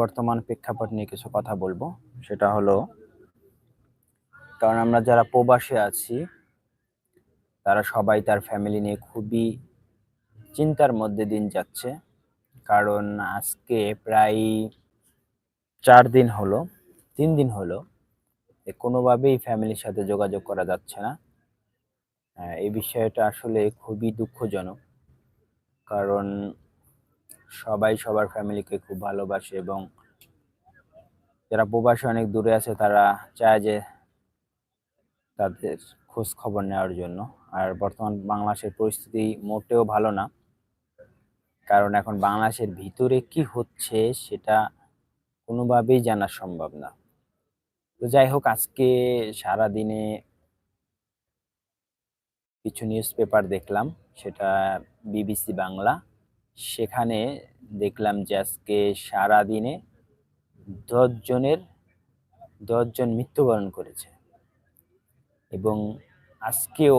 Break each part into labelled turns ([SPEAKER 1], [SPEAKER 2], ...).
[SPEAKER 1] বর্তমান প্রেক্ষাপট নিয়ে কিছু কথা বলব। সেটা হলো, কারণ আমরা যারা প্রবাসে আছি, তারা সবাই তার ফ্যামিলি নিয়ে খুবই চিন্তার মধ্যে দিন যাচ্ছে। কারণ আজকে প্রায় চার দিন হলো, তিন দিন হলো কোনোভাবেই ফ্যামিলির সাথে যোগাযোগ করা যাচ্ছে না। এই বিষয়টা আসলে খুবই দুঃখজনক। কারণ সবাই সবার ফ্যামিলিকে খুব ভালোবাসে এবং যারা প্রবাসে অনেক দূরে আছে, তারা চায় যে তাদের খোঁজ খবর নেওয়ার জন্য। আর বর্তমান বাংলাদেশের পরিস্থিতি মোটেও ভালো না। কারণ এখন বাংলাদেশের ভিতরে কি হচ্ছে সেটা কোনোভাবেই জানা সম্ভব না। তো যাই হোক, আজকে সারা দিনে কিছু নিউজ পেপার দেখলাম। সেটা বিবিসি বাংলা সেখানে দেখলাম যে আজকে সারা দিনে দশ দশজন মৃত্যুবরণ করেছে। এবং আজকেও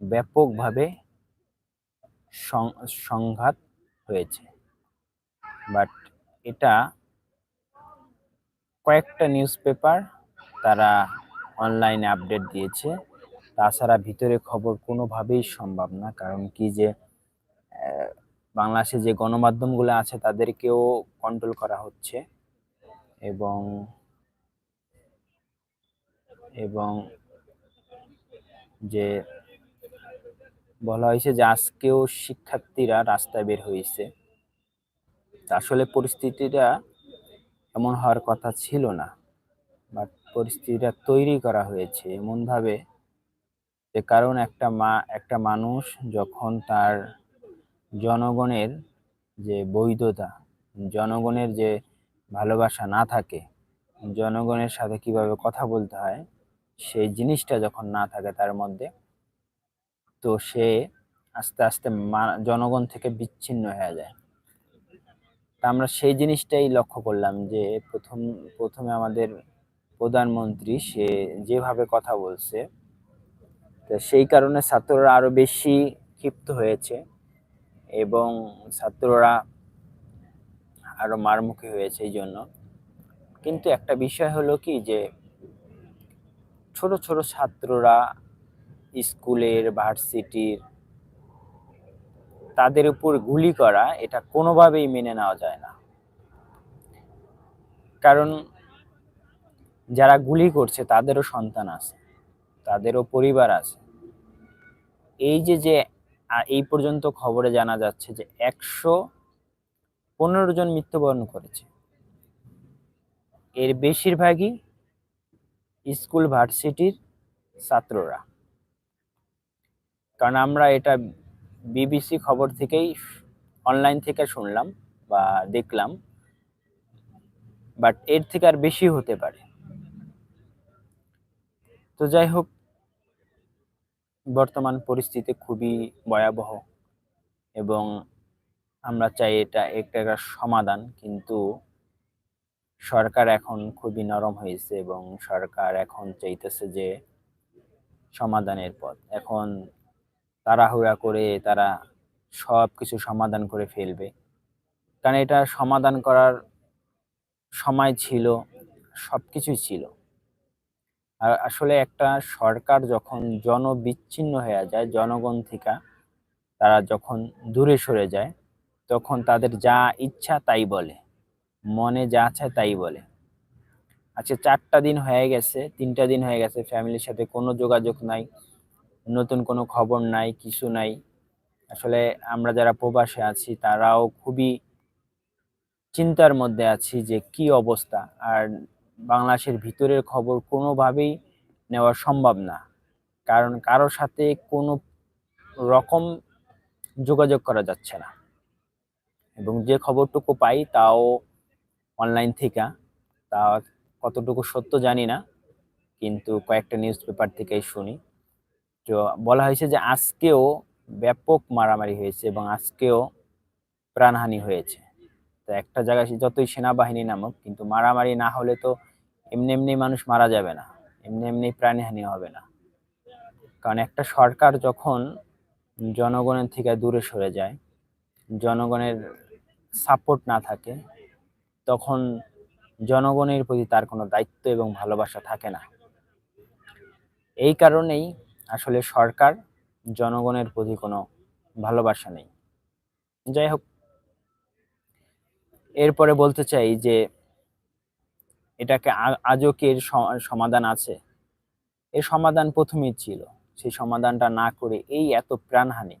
[SPEAKER 1] ব্যাপকভাবে সংঘাত হয়েছে। বাট এটা কয়েকটা নিউজ পেপার তারা অনলাইনে আপডেট দিয়েছে। তাছাড়া ভিতরে খবর কোনোভাবেই সম্ভব না, কারণ কি যে বাংলাদেশে যে গণমাধ্যমগুলো আছে তাদেরকেও কন্ট্রোল করা হচ্ছে এবং এবং যে বলা হয়েছে যে আজকেও শিক্ষার্থীরা রাস্তায় বের হয়েছে। আসলে পরিস্থিতিটা এমন হওয়ার কথা ছিল না বাট পরিস্থিতিটা তৈরি করা হয়েছে এমনভাবে যে কারণ একটা মা, একটা মানুষ যখন তার জনগণের যে বৈধতা, জনগণের যে ভালোবাসা না থাকে, জনগণের সাথে কীভাবে কথা বলতে হয়, সেই জিনিসটা যখন না থাকে তার মধ্যে, তো সে আস্তে আস্তে জনগণ থেকে বিচ্ছিন্ন হয়ে যায়। তা আমরা সেই জিনিসটাই লক্ষ্য করলাম যে প্রথম, প্রথমে আমাদের প্রধানমন্ত্রী সে যেভাবে কথা বলছে, তো সেই কারণে ছাত্ররা আরও বেশি ক্ষিপ্ত হয়েছে। এবং ছাত্ররা আরও মারমুখী হয়েছে এই জন্য। কিন্তু একটা বিষয় হলো কি যে, ছোট ছোট ছাত্ররা স্কুলের, ভার্সিটির তাদের উপর গুলি করা এটা কোনোভাবেই মেনে নেওয়া যায় না। কারণ যারা গুলি করছে তাদেরও সন্তান আছে, তাদেরও পরিবার আছে। এই যে যে এই পর্যন্ত খবরে জানা যাচ্ছে যে একশো পনেরো জন মৃত্যুবরণ করেছে। এর বেশিরভাগই স্কুল ভার্সিটির ছাত্ররা। কারণ আমরা এটা বিবিসি খবর থেকেই অনলাইন থেকে শুনলাম বা দেখলাম। বাট এর থেকে আর বেশি হতে পারে। তো যাই হোক বর্তমান পরিস্থিতি খুবই ভয়াবহ এবং আমরা চাই এটা একটা সমাধান, কিন্তু সরকার এখন খুবই নরম হয়েছে এবং সরকার এখন চাইতেছে যে সমাধানের পথ। এখন তাড়াহুড়া করে তারা সব কিছু সমাধান করে ফেলবে। কারণ এটা সমাধান করার সময় ছিল সব কিছুই ছিল। আসলে একটা সরকার যখন জনবিচ্ছিন্ন হয়ে যায় জনগণ থেকে তারা যখন দূরে সরে যায়, তখন তাদের যা ইচ্ছা তাই বলে, মনে যা চায় তাই বলে। আচ্ছা চারটা দিন হয়ে গেছে, তিনটা দিন হয়ে গেছে, ফ্যামিলির সাথে কোনো যোগাযোগ নাই, নতুন কোনো খবর নাই, কিছু নাই। আসলে আমরা যারা প্রবাসে আছি, তারাও খুবই চিন্তার মধ্যে আছি যে কি অবস্থা, আর বাংলাদেশের ভিতরের খবর কোনোভাবেই নেওয়া সম্ভব না। কারণ কারোর সাথে কোনো রকম যোগাযোগ করা যাচ্ছে না। এবং যে খবরটুকু পাই তাও অনলাইন থেকে, তা কতটুকু সত্য জানি না, কিন্তু কয়েকটা নিউজ পেপার থেকেই শুনি। তো বলা হয়েছে যে আজকেও ব্যাপক মারামারি হয়েছে এবং আজকেও প্রাণহানি হয়েছে। তো একটা জায়গায় যতই সেনাবাহিনী নামক, কিন্তু মারামারি না হলে তো এমনি এমনি মানুষ মারা যাবে না, এমনি এমনি প্রাণহানি হবে না। কারণ একটা সরকার যখন জনগণের থেকে দূরে সরে যায়, জনগণের সাপোর্ট না থাকে, তখন জনগণের প্রতি তার কোনো দায়িত্ব এবং ভালোবাসা থাকে না। এই কারণেই আসলে সরকার জনগণের প্রতি কোনো ভালোবাসা নেই। যাই হোক, এরপরে বলতে চাই যে এটাকে আজও কি এর সমাধান আছে। এর সমাধান প্রথমেই ছিল। সেই সমাধানটা না করে এই এত প্রাণহানি।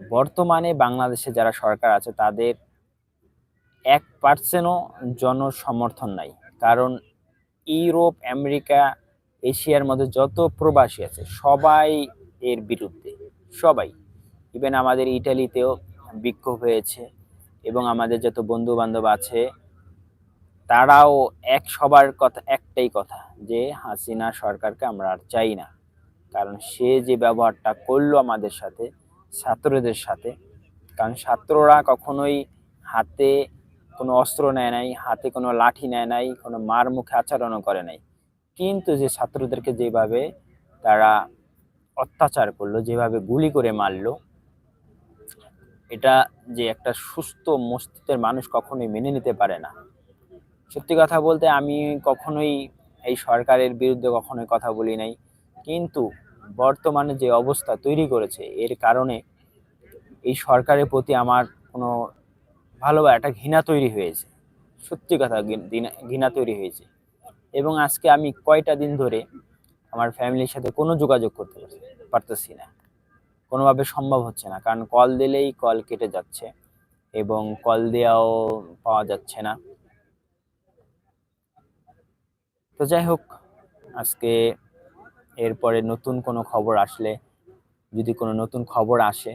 [SPEAKER 1] বর্তমানে বাংলাদেশে যারা সরকার আছে, তাদের এক পার্সেন্টও জনসমর্থন নাই। কারণ ইউরোপ, আমেরিকা, এশিয়ার মধ্যে যত প্রবাসী আছে, সবাই এর বিরুদ্ধে। সবাই। ইভেন আমাদের ইটালিতেও বিক্ষোভ হয়েছে এবং আমাদের যত বন্ধু বান্ধব আছে তারাও এক সবার কথা, একটাই কথা, যে হাসিনা সরকারকে আমরা আর চাই না। কারণ সে যে ব্যবহারটা করল আমাদের সাথে, ছাত্রদের সাথে, কারণ ছাত্ররা কখনোই হাতে কোনো অস্ত্র নেয় নাই, হাতে কোনো লাঠি নেয় নাই, কোনো মার মুখে আচরণও করে নাই। কিন্তু যে ছাত্রদেরকে যেভাবে তারা অত্যাচার করল, যেভাবে গুলি করে মারলো, এটা যে একটা সুস্থ মস্তিষ্কের মানুষ কখনোই মেনে নিতে পারে না। সত্যি কথা বলতে আমি কখনোই এই সরকারের বিরুদ্ধে কখনোই কথা বলি নাই। কিন্তু বর্তমানে যে অবস্থা তৈরি করেছে, এর কারণে এই সরকারের প্রতি আমার কোনো ভালো একটা ঘৃণা তৈরি হয়েছে। সত্যি কথা ঘৃণা তৈরি হয়েছে। এবং আজকে আমি কয়টা দিন ধরে আমার ফ্যামিলির সাথে কোনো যোগাযোগ করতে পারতেছি না। কোনোভাবে সম্ভব হচ্ছে না। কারণ কল দিলেই কল কেটে যাচ্ছে এবং কল দেওয়াও পাওয়া যাচ্ছে না। তো যাই হোক, আজকে এরপরে নতুন কোনো খবর আসলে, যদি কোনো নতুন খবর আসে,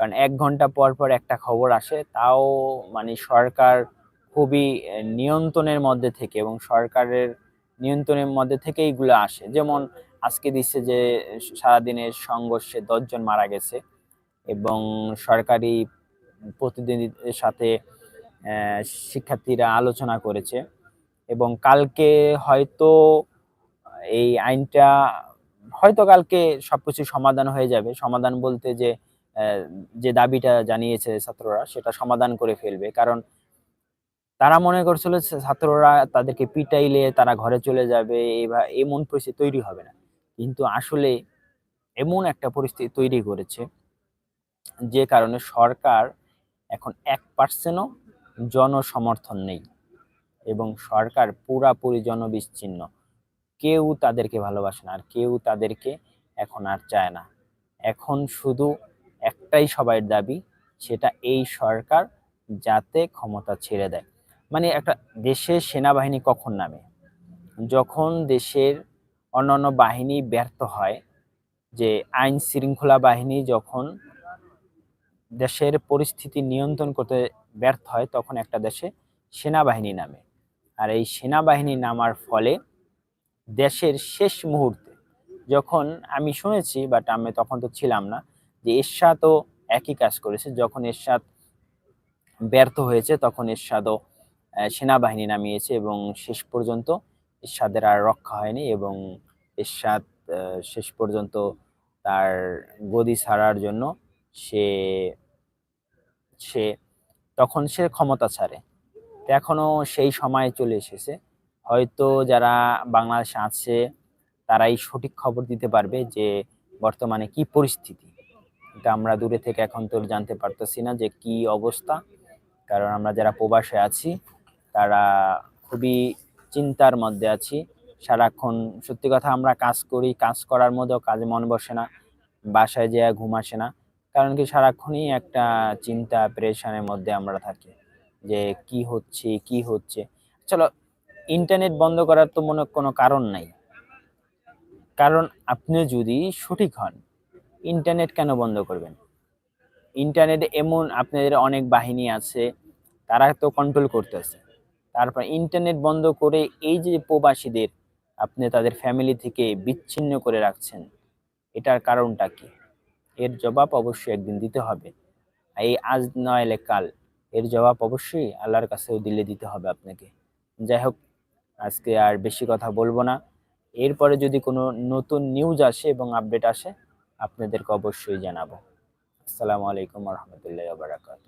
[SPEAKER 1] কারণ এক ঘণ্টা পর পর একটা খবর আসে, তাও মানে সরকার খুবই নিয়ন্ত্রণের মধ্যে থেকে এবং সরকারের নিয়ন্ত্রণের মধ্যে থেকে এইগুলো আসে। যেমন আজকে দিচ্ছে যে সারাদিনের সংঘর্ষে দশজন মারা গেছে এবং সরকারি প্রতিনিধিদের সাথে শিক্ষার্থীরা আলোচনা করেছে। এবং কালকে হয়তো এই আইনটা, হয়তো কালকে সবকিছু সমাধান হয়ে যাবে। সমাধান বলতে যে যে দাবিটা জানিয়েছে ছাত্ররা, সেটা সমাধান করে ফেলবে। কারণ তারা মনে করছিল ছাত্ররা তাদেরকে পিটাইলে তারা ঘরে চলে যাবে এবার এমন পরিস্থিতি তৈরি হবে না। কিন্তু আসলে এমন একটা পরিস্থিতি তৈরি করেছে যে কারণে সরকার এখন এক পার্সেন্টও জনসমর্থন নেই। এবং সরকার পুরাপুরি জনবিচ্ছিন্ন। কেউ তাদেরকে ভালোবাসে না, আর কেউ তাদেরকে এখন আর চায় না। এখন শুধু একটাই সবাই দাবি, সেটা এই সরকার যাতে ক্ষমতা ছেড়ে দেয়। মানে একটা দেশের সেনাবাহিনী কখন নামে? যখন দেশের অন্যান্য বাহিনী ব্যর্থ হয়, যে আইন শৃঙ্খলা বাহিনী যখন দেশের পরিস্থিতি নিয়ন্ত্রণ করতে ব্যর্থ হয়, তখন একটা দেশে সেনাবাহিনী নামে। আর এই সেনাবাহিনী নামার ফলে দেশের শেষ মুহূর্তে, যখন আমি শুনেছি বাট আমি তখন তো ছিলাম না, যে এরশাদও একই কাজ করেছে। যখন এরশাদ ব্যর্থ হয়েছে, তখন এরশাদও সেনাবাহিনী নামিয়েছে এবং শেষ পর্যন্ত এরশাদের আর রক্ষা হয়নি এবং এরশাদ শেষ পর্যন্ত তার গদি ছাড়ার জন্য সে সে, তখন সে ক্ষমতা ছাড়ে। তো এখনও সেই সময় চলে এসেছে। হয়তো যারা বাংলাদেশে আছে, তারাই সঠিক খবর দিতে পারবে যে বর্তমানে কি পরিস্থিতি। এটা আমরা দূরে থেকে এখন তো জানতে পারতেছি না যে কি অবস্থা। কারণ আমরা যারা প্রবাসে আছি, তারা খুবই চিন্তার মধ্যে আছি। সারাক্ষণ সত্যি কথা আমরা কাজ করি, কাজ করার মধ্যেও কাজে মন বসে না, বাসায় যেয়ে ঘুম আসে না। কারণ কি সারাক্ষণই একটা চিন্তা, প্রেশানের মধ্যে আমরা থাকি। যে কি হচ্ছে কি হচ্ছে। চলো ইন্টারনেট বন্ধ করার তো মনে কোনো কারণ নাই। কারণ আপনি যদি সঠিক হন ইন্টারনেট কেন বন্ধ করবেন? ইন্টারনেটে এমন আপনাদের অনেক বাহিনী আছে, তারা তো কন্ট্রোল করতেছে। তারপর ইন্টারনেট বন্ধ করে এই যে প্রবাসীদের আপনি তাদের ফ্যামিলি থেকে বিচ্ছিন্ন করে রাখছেন, এটার কারণটা কি? এর জবাব অবশ্যই একদিন দিতে হবে। এই আজ নয় কাল। এর জবাব অবশ্যই আল্লাহর কাছেও দিলে দিতে হবে আপনাকে। যাই হোক আজকে আর বেশি কথা বলব না। এরপরে যদি কোনো নতুন নিউজ আসে এবং আপডেট আসে, আপনাদেরকে অবশ্যই জানাব। আসসালামু আলাইকুম রহমতুল্লাহ বারাকাত